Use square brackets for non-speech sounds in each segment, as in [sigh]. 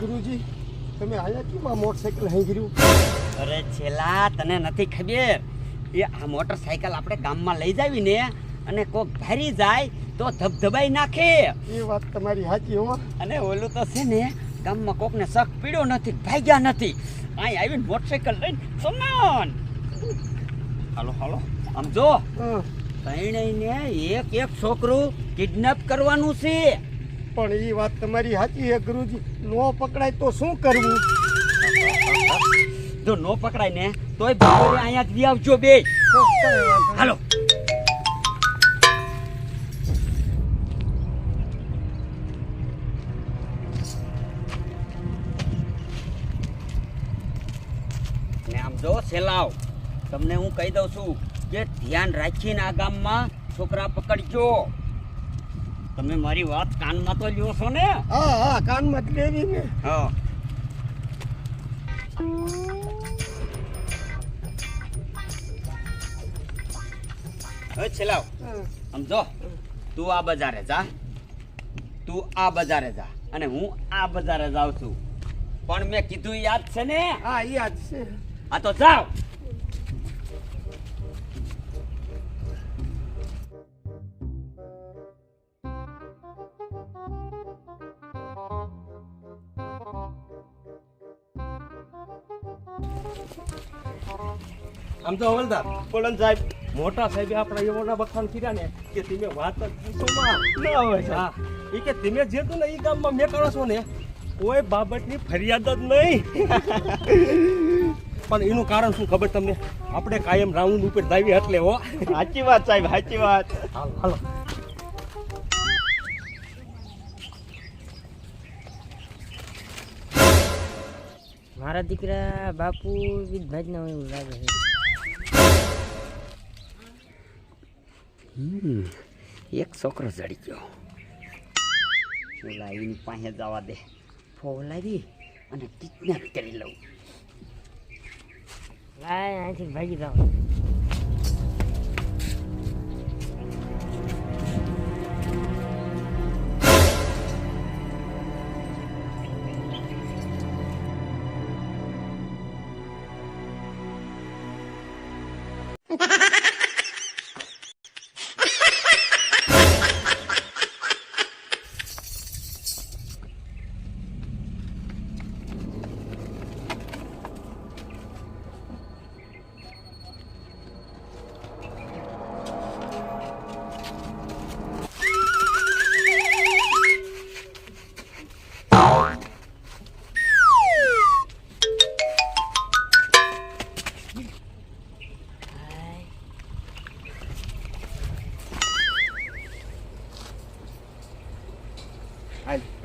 ગુરુજી તમે આયા કેમ આ મોટરસાઇકલ અહીં અરે છેલા તને નથી ખબર? એ આ મોટરસાયકલ આપણે ગામમાં લઈ જાવી ને અને કોક ભરી જાય તો ધબધબાઈ નાખે. એ વાત તમારી સાચી હો. અને ઓલું તો છે ને ગામમાં કોકને શક પીડ્યો નથી ભાગ્યા નથી. અહીં આવીને મોટરસાયકલ લઈને સમાન. હાલો હાલો આમ જો. ત્રણેયને એક એક છોકરું કિડનેપ કરવાનું છે. પણ એ વાત તમારી સાચી છે ગુરુજી. નો પકડાય તો શું કરવું? જો નો પકડાય ને તોય બપોરે અહીંયા જ આવજો બે. હાલો. ને આમ જો સેલાવ તમને હું કહી દઉં છું કે ધ્યાન રાખીને આ ગામમાં છોકરા પકડજો. તમે મારી વાત કાનમાં તો લ્યો છો ને? હા હા કાનમાં જ લેવી ને. હા. હવે છેલાવ. સમજો તું આ બજારે જા. તું આ બજારે જા અને હું આ બજારે જાઉં છું. પણ મેં કીધું યાદ છે ને? હા યાદ છે. આ તો જાવ આમ તો હવલદાર બોલન સાહેબ મોટા સાહેબે આપણા એવોના બખાણ કર્યા ને કે તમે વાત જ પૂછોમાં ના હોય હા. એ કે તમે જે તું ને એ ગામમાં મેં કરો છો ને કોઈ બાબતની ફરિયાદ જ નહીં. [laughs] પણ એનું કારણ શું ખબર તમને? આપણે કાયમ રાઉન્ડ ઉપર દાવી એટલે હો. સાચી વાત સાહેબ સાચી વાત. હાલો હાલો. મારા દીકરા બાપુ વિધભાજ ના હોય એવું લાગે છે. એક છોકરો જડી ગયો. ઓલા એની પાસે જવા દે. ફોલાવી અને કિડનેપ કરી લઉં. લાય, અહીંથી ભાગી જાઓ.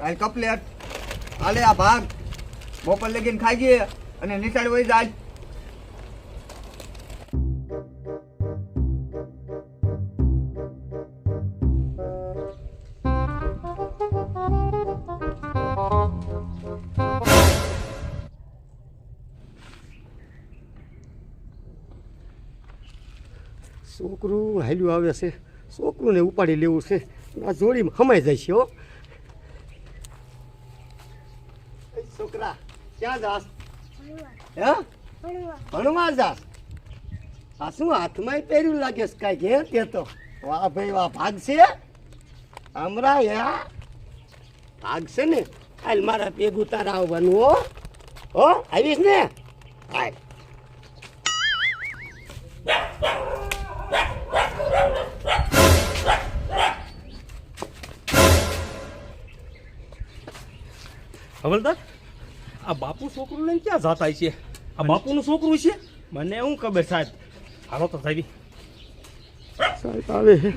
હાલ કપલેટ. હાલે આ ભાગ. બપોર લગીને ખાઈ ગયે અને નિશાળ વહી જાય. છોકરું હાલ્યું આવે છે. છોકરુંને ઉપાડી લેવું છે. આ જોડીમાં હમાઈ જાય છે, હો એ છોકરા ક્યાં જાસ હે? ભણવા. જાસ આ શું હાથમાં પહેર્યું લાગે કાંઈક હે તે તો? વાહ ભાઈ વાહ ભાગ છે હમરા યા ભાગ છે ને? હાલ મારા ભેગું તારા આવવાનું હો. હો આવીશ ને? હાલ. હવલદાર આ બાપુ છોકરું લઈને ક્યાં જાતા છે આ બાપુનું છોકરું છે મને શું ખબર સાહેબ? હાલો તો સાહેબ સાહેબ આવે છે.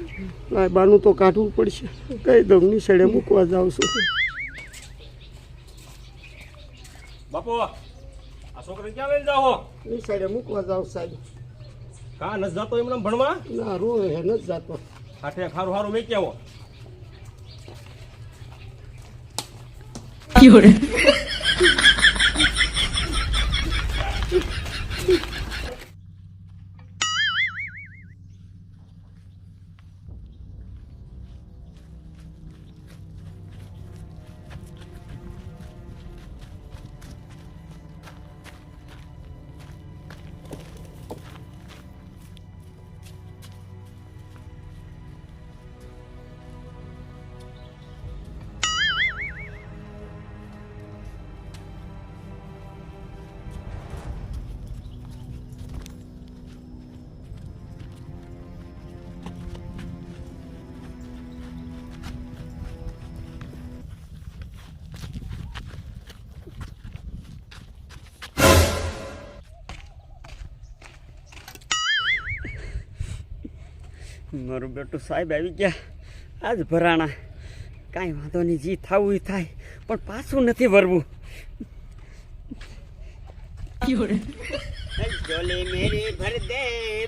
બાનું તો કાઢવું પડશે. કઈ દઉં સડે મૂકવા જાઉં છું. બાપુ આ છોકરે ક્યાં લઈને જાઓ? નિશાળે મૂકવા જાઉં સાહેબ. કા નથી જાતો એમને ભણવા? ના રૂ હે નથી જાતો. સાથે ખારું હારું મેં આવો? 有人。મારું બેટું સાહેબ આવી ગયા. આજ ભરાણા. કાંઈ વાંધો નહીં જી થવું થાય. પણ પાછું નથી ભરવું જોલે મેરી ભર દે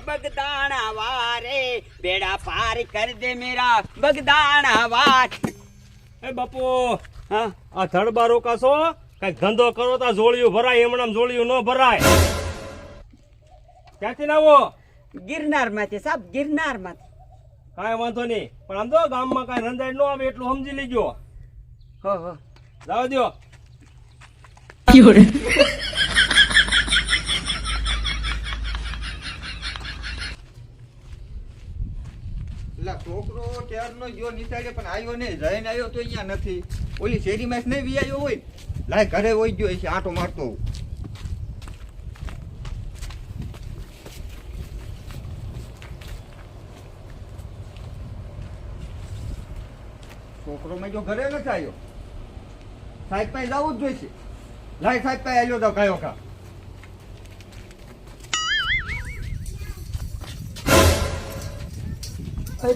બગદાણા વારે. બેડા પાર કર દે મેરા બગદાણા વાર એ બાપુ હા? આ ધડબા રોકાશો? કઈ ધંધો કરો તો જોડિયું ભરાય એમણામ જોડિયું ન ભરાય. ક્યાંથી લાવો? ગિરનારમાંથી સાહેબ ગિરનારમાંથી કાંઈ વાંધો નહીં. પણ આમ તો ગામમાં કાંઈ રંધાઈ ન આવે એટલું સમજી લેજો. હો હા. જવા દ્યો પેલા છોકરો ત્યારનો ગયો નિશાળે પણ આવ્યો નહીં. જઈને આવ્યો તો અહીંયા નથી. ઓલી શેરીમાં જ નહીં વી આવ્યો હોય. લાય ઘરે હોય ગયો છે આંટો મારતો. છોકરો મેં જો ઘરે નથી આવ્યો. સાહેબ પાસે જવું જ જોઈશે. લાય સાહેબ પાસે આવ્યો તો કયો કા.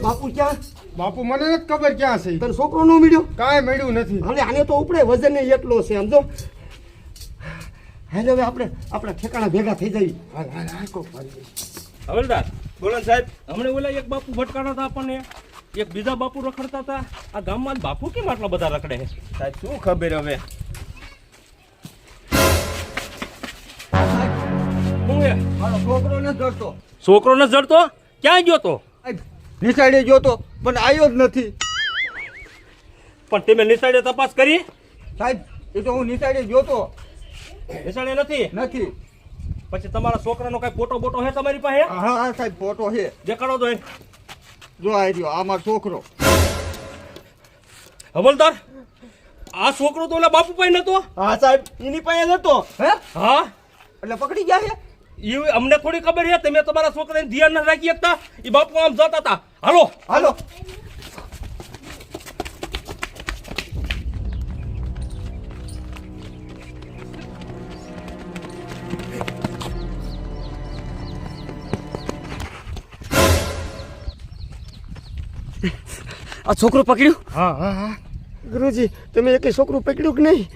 બાપુ ક્યાં? બાપુ મને નથી ખબર ક્યાં છે. તને છોકરો નો મળ્યો? કાંઈ મળ્યું નથી. હવે આને તો ઉપડે વજન એટલો છે સમજો હાલે હવે આપણે આપણા ઠેકાણા ભેગા થઈ જઈએ. હવલદાર બોલો સાહેબ. હમણાં ઓલા એક બાપુ ભટકાણા હતા આપણને. એક બીજા બાપુ રખડતા હતા. આ ગામમાં જ બાપુ કેમ આટલા બધા રખડે છે? સાહેબ શું ખબર હવે? શું છે મારો છોકરો નથી જડતો. છોકરો ન જડતો? ક્યાં ગયો તો? નિશાળે જોતો પણ આવ્યો જ નથી. પણ તમે નિશાળે તપાસ કરી? સાહેબ એ તો હું નિશાળે તો. નિશાળે નથી? નથી. પછી તમારા છોકરાનો કઈ ફોટો બોટો છે તમારી પાસે? હા હા સાહેબ ફોટો છે. દેખાડો તો. જો આ રહ્યો આ મારો છોકરો. હવલદાર આ છોકરો તો ઓલા બાપુ પાસે નતો? હા સાહેબ એની પાસે જતો હે? હા? એટલે પકડી ગયા છે? એ અમને થોડી ખબર છે તમે તમારા છોકરાને ધ્યાન ન રાખી શકતા? એ બાપુ આમ જતા હતા. હાલો. હાલો. આ છોકરું પકડ્યું? હા હા હા. ગુરુજી તમે એક છોકરું પકડ્યું કે નહીં?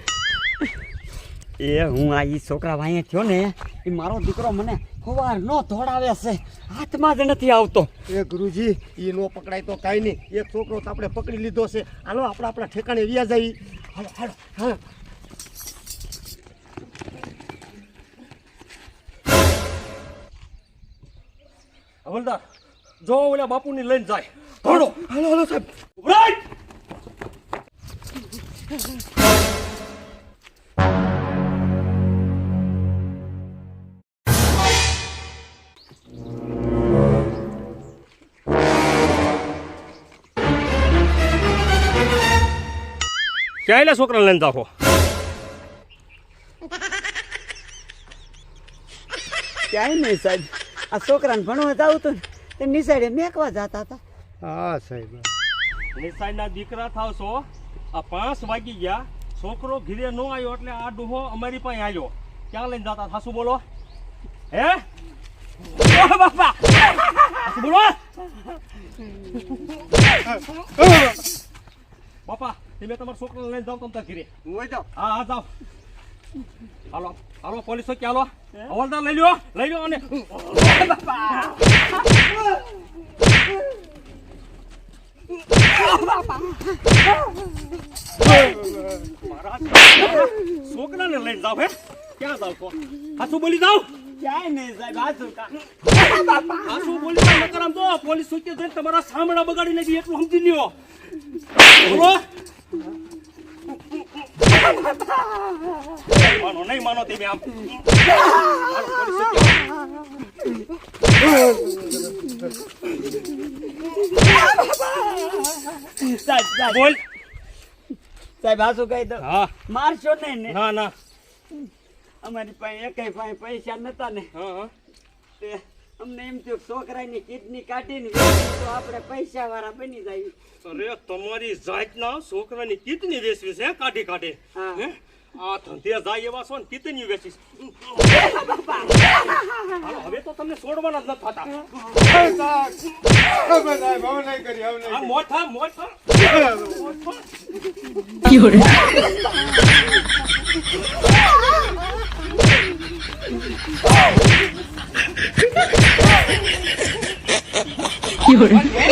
એ હું આ ઈ છોકરા ભાઈ થયો ને એ મારો દીકરો મને સવાર નો ધોડાવે છે. હાથમાં જ નથી આવતો. એ ગુરુજી એ નો પકડાય તો કાંઈ નહીં. એક છોકરો તો આપણે પકડી લીધો છે. હાલો આપણે આપણા ઠેકાણે વ્યા જઈએ. હાલો હાલો હા હવલદાર જો ઓલા બાપુની લઈને જાય ધોડો હાલો હાલો સાહેબ રાઈટ ક્યાં લે છોકરા લઈને જાઓ ક્યાંય નહીં સાહેબ આ છોકરાને ભણવા જાવું હતું ને તે નિશાળે મેકવા જતા હતા. હા સાહેબ. નિશાળના દીકરા થાવ છો. આ પાંચ વાગી ગયા. છોકરો ઘીરે ન આવ્યો એટલે આ ડોહો અમારી પાસે આવ્યો ક્યાં લઈને જતા? થાશું બોલો. હે? બાપા! બોલો. બાપા તમે તમારા છોકરાને લઈને જાઓ તમે ઘીરે. હું જાઉં. હા હા જાઓ. હાલો. હાલો પોલીસ ચોકી હાલો? હવાલદાર લઈ લ્યો લઈ લ્યો અને મારા છોકરાને લઈને જાઓ હે? ક્યાં જાઓ તો હાસુ બોલી છોકરા જઈને તમારા સાંભળા બગાડી નાખી એટલું સમજી લ્યો. માનો નહીં માનો તમે આમ. બોલ. સાહેબ આ શું કહી દો હા. મારશો નહીં ને? ના ના. અમારી પાસે એકેય પાસે પૈસા નતા ને. હા હા. તે અમને એમ થયું કે છોકરાની કિડની કાઢીને તો આપણે પૈસા વાળા બની જાય. અરે તમારી જાતના છોકરાની કિડની વેચવી છે કાઢી કાઢે. હા. હે? આ ધંધે જાય એવા છો ને કિડની વેચીશ. હવે તો તમને છોડવાના જ નથી થતા. નહીં મોઠા [laughs] [laughs] મોઠા કરી